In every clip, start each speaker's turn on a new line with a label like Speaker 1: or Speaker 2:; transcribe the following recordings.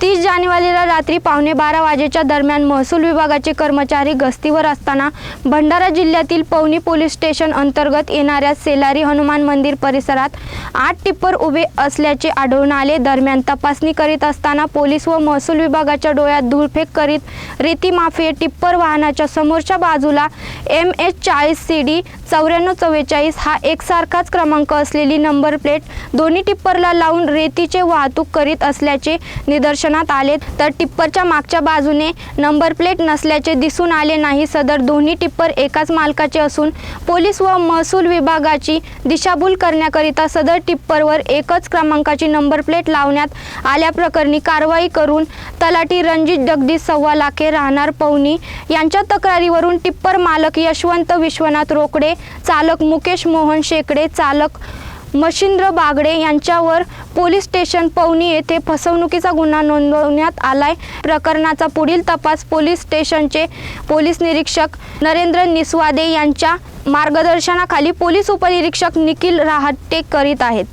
Speaker 1: तीस जानेवारीला रात्री पावणे बारा वाजेच्या दरम्यान महसूल विभागाचे कर्मचारी गस्तीवर असताना भंडारा जिल्ह्यातील पवनी पोलीस स्टेशन अंतर्गत येणाऱ्या सेलारी हनुमान मंदिर परिसरात आठ टिप्पर उभे असल्याचे आढळून आले. दरम्यान तपासणी करीत असताना पोलीस व महसूल विभागाच्या डोळ्यात धूळफेक करीत रेती माफिये टिप्पर वाहनाच्या समोरच्या बाजूला एम एच चाळीस सी डी चौऱ्याण्णव चव्वेचाळीस हा एकसारखाच क्रमांक असलेली नंबर प्लेट दोन्ही टिप्परला लावून रेतीचे वाहतूक करीत असल्याचे निदर्शन निदर्शनात आले तर टिप्परच्या मागच्या बाजूने नंबर प्लेट नसल्याचे दिसून आले नाही. सदर दोन्ही टिप्पर एकाच मालकाचे असून पोलीस व महसूल विभागाची दिशाभूल करण्याकरिता सदर टिप्परवर एकच क्रमांकाची नंबर प्लेट लावण्यात आल्याप्रकरणी कारवाई करून तलाठी रणजित जगदीश सव्वा लाखे राहणार पवनी यांच्या तक्रारीवरून टिप्पर मालक यशवंत विश्वनाथ रोकडे चालक मुकेश मोहन शेकडे चालक मशिंद्र बागडे यांच्यावर पोलीस स्टेशन पवनी येथे फसवणुकीचा गुन्हा नोंदवण्यात आलाय. प्रकरणाचा पुढील तपास पोलीस स्टेशनचे पोलीस निरीक्षक नरेंद्र निस्वादे यांच्या मार्गदर्शनाखाली पोलीस उपनिरीक्षक निखिल रहाटे करीत आहेत.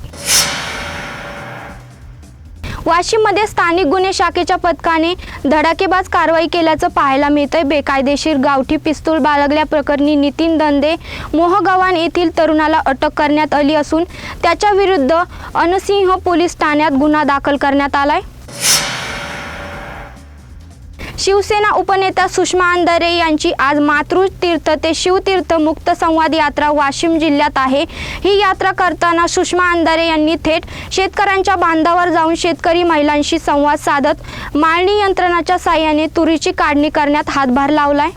Speaker 1: वाशिममध्ये स्थानिक गुन्हे शाखेच्या पथकाने धडाकेबाज कारवाई केल्याचं पाहायला मिळतंय. बेकायदेशीर गावठी पिस्तूल बाळगल्या प्रकरणी नितीन दंदे मोहगव्हाण येथील तरुणाला अटक करण्यात आली असून त्याच्याविरुद्ध अनसिंह पोलीस ठाण्यात गुन्हा दाखल करण्यात आलाय. शिवसेना उपनेता सुषमा अंधारे यांची आज मातृतीर्थ ते शिवतीर्थ मुक्त संवाद यात्रा वाशिम जिल्ह्यात आहे. ही यात्रा करताना सुषमा अंधारे यांनी थेट शेतकऱ्यांच्या बांधावर जाऊन शेतकरी महिलांशी संवाद साधत माळणी यंत्रणाच्या साह्याने तुरीची काढणी करण्यात हातभार लावलाय.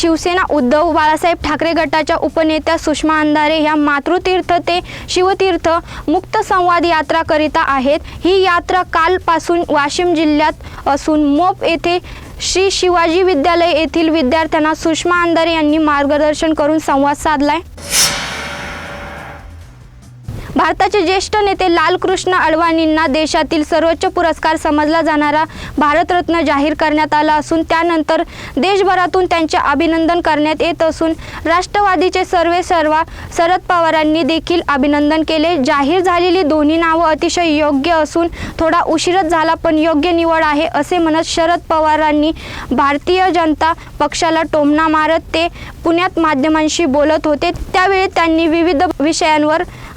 Speaker 1: शिवसेना उद्धव बाळासाहेब ठाकरे गटाच्या उपनेत्या सुषमा अंधारे ह्या मातृतीर्थ ते शिवतीर्थ मुक्त संवाद यात्रा करिता आहेत. ही यात्रा कालपासून वाशिम जिल्ह्यात असून मोप येथे श्री शिवाजी विद्यालय येथील विद्यार्थ्यांना सुषमा अंधारे यांनी मार्गदर्शन करून संवाद साधलाय. भारताचे ज्येष्ठ नेते लालकृष्ण अडवाणींना देशातील सर्वोच्च पुरस्कार समजला जाणारा भारतरत्न जाहीर करण्यात आला असून त्यानंतर देशभरातून त्यांचे अभिनंदन करण्यात येत असून राष्ट्रवादीचे सर्वे सर्वा शरद पवारांनी देखील अभिनंदन केले. जाहीर झालेली दोन्ही नावं अतिशय योग्य असून थोडा उशीरच झाला पण योग्य निवड आहे असे म्हणत शरद पवारांनी भारतीय जनता पक्षाला टोमणा मारत ते पुण्यात माध्यमांशी बोलत होते. त्यावेळी त्यांनी विविध विषयांवर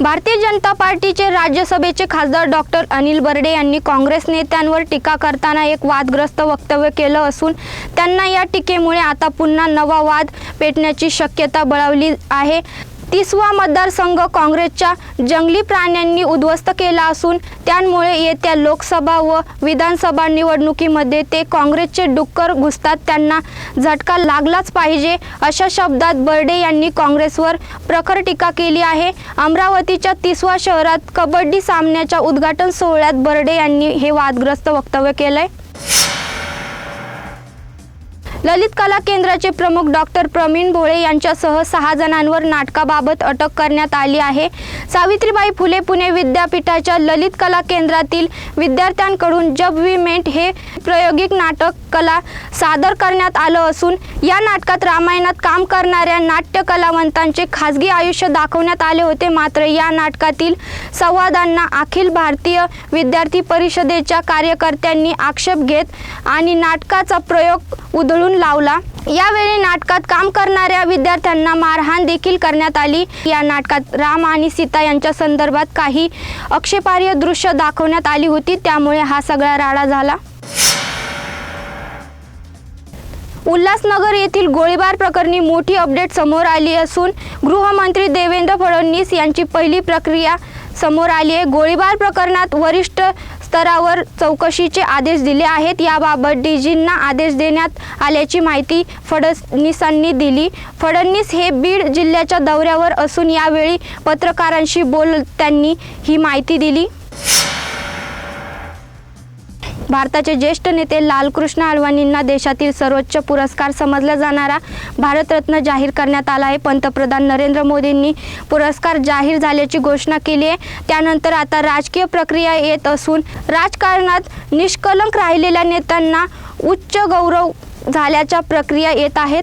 Speaker 1: भारतीय जनता पार्टीचे राज्यसभेचे खासदार डॉक्टर अनिल बर्डे यांनी काँग्रेस नेत्यांवर टीका करताना एक वादग्रस्त वक्तव्य केलं असून त्यांना या टीकेमुळे आता पुन्हा नवा वाद पेटण्याची शक्यता बळावली आहे. तिसवा मतदारसंघ काँग्रेसच्या जंगली प्राण्यांनी उद्ध्वस्त केला असून त्यामुळे येत्या लोकसभा व विधानसभा निवडणुकीमध्ये ते काँग्रेसचे डुक्कर घुसतात. त्यांना झटका लागलाच पाहिजे अशा शब्दात बर्डे यांनी काँग्रेसवर प्रखर टीका केली आहे. अमरावतीच्या तिसवा शहरात कबड्डी सामन्याच्या उद्घाटन सोहळ्यात बर्डे यांनी हे वादग्रस्त वक्तव्य केलंय. ललित कला केंद्राचे प्रमुख डॉक्टर प्रवीण भोळे यांच्यासह सहा जणांवर नाटकाबाबत अटक करण्यात आली आहे. सावित्रीबाई फुले पुणे विद्यापीठाच्या ललित कला केंद्रातील विद्यार्थ्यांकडून जब वी मेंट हे प्रायोगिक नाटक कला सादर करण्यात आलं असून या नाटकात रामायणात काम करणाऱ्या नाट्य कलावंतांचे खाजगी आयुष्य दाखवण्यात आले होते. मात्र या नाटकातील संवादांना अखिल भारतीय विद्यार्थी परिषदेच्या कार्यकर्त्यांनी आक्षेप घेत आणि नाटकाचा प्रयोग उधळून लावला. यावेळी नाटकात काम करणाऱ्या विद्यार्थ्यांना मारहाण देखील करण्यात आली. या नाटकात राम आणि सीता यांच्या संदर्भात काही आक्षेपार्ह दृश्य दाखवण्यात आली होती. त्यामुळे हा सगळा राडा झाला. उल्हासनगर येथील गोळीबार प्रकरणी मोठी अपडेट समोर आली असून गृहमंत्री देवेंद्र फडणवीस यांची पहिली प्रक्रिया समोर आली आहे. गोळीबार प्रकरणात वरिष्ठ स्तरावर चौकशीचे आदेश दिले आहेत. याबाबत डीजींना आदेश देण्यात आल्याची माहिती फडणवीसांनी दिली. फडणवीस हे बीड जिल्ह्याच्या दौऱ्यावर असून यावेळी पत्रकारांशी बोलताना ही माहिती दिली. भारताचे ज्येष्ठ नेते लालकृष्ण अडवाणींना देशातील सर्वोच्च पुरस्कार समजला जाणारा भारतरत्न जाहीर करण्यात आला आहे. पंतप्रधान नरेंद्र मोदींनी पुरस्कार जाहीर झाल्याची घोषणा केली आहे. त्यानंतर आता राजकीय प्रक्रिया येत असून राजकारणात निष्कलंक राहिलेल्या नेत्यांना उच्च गौरव झाल्याच्या प्रक्रिया येत आहेत.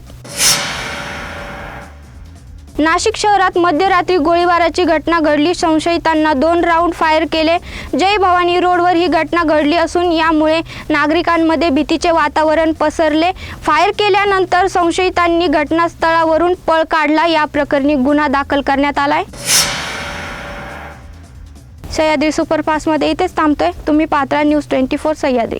Speaker 1: नाशिक शहरात मध्यरात्री गोळीबाराची घटना घडली. संशयितांना दोन राऊंड फायर केले. जय भवानी रोडवर ही घटना घडली असून यामुळे नागरिकांमध्ये भीतीचे वातावरण पसरले. फायर केल्यानंतर संशयितांनी घटनास्थळावरून पळ काढला. या प्रकरणी गुन्हा दाखल करण्यात आलाय. सह्याद्री सुपरफास्टमध्ये इथेच थांबतोय. तुम्ही Patra news twenty four Sahyadri.